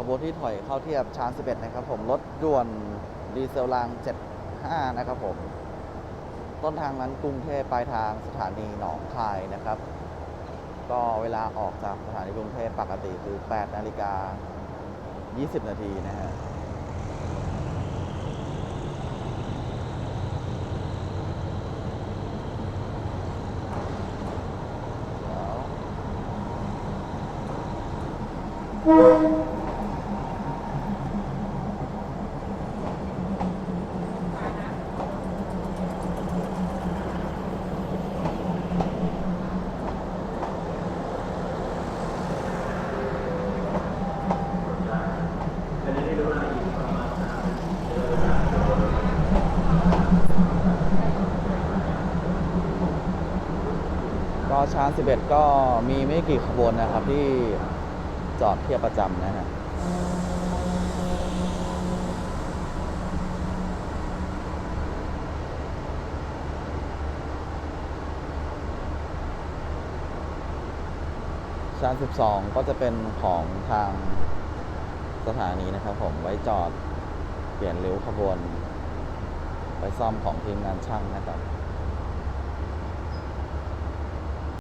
ขบวนที่ถอยเข้าเทียบชาน11 นะครับผม รถด่วนดีเซลราง 75 นะครับผม ต้นทางนั้นกรุงเทพปลายทางสถานีหนองคายนะครับ ก็เวลาออกจากสถานีกรุงเทพปกติคือ 8 นาฬิกา 20 นาทีนะฮะแล้ว ชาน11 ก็มีไม่กี่ขบวนนะครับที่จอดเทียบประจำนะฮะชาน12 ก็จะเป็นของทางสถานีนะครับผมไว้จอดเปลี่ยนริ้วขบวน ไปซ่อมของทีมงานช่างนะครับ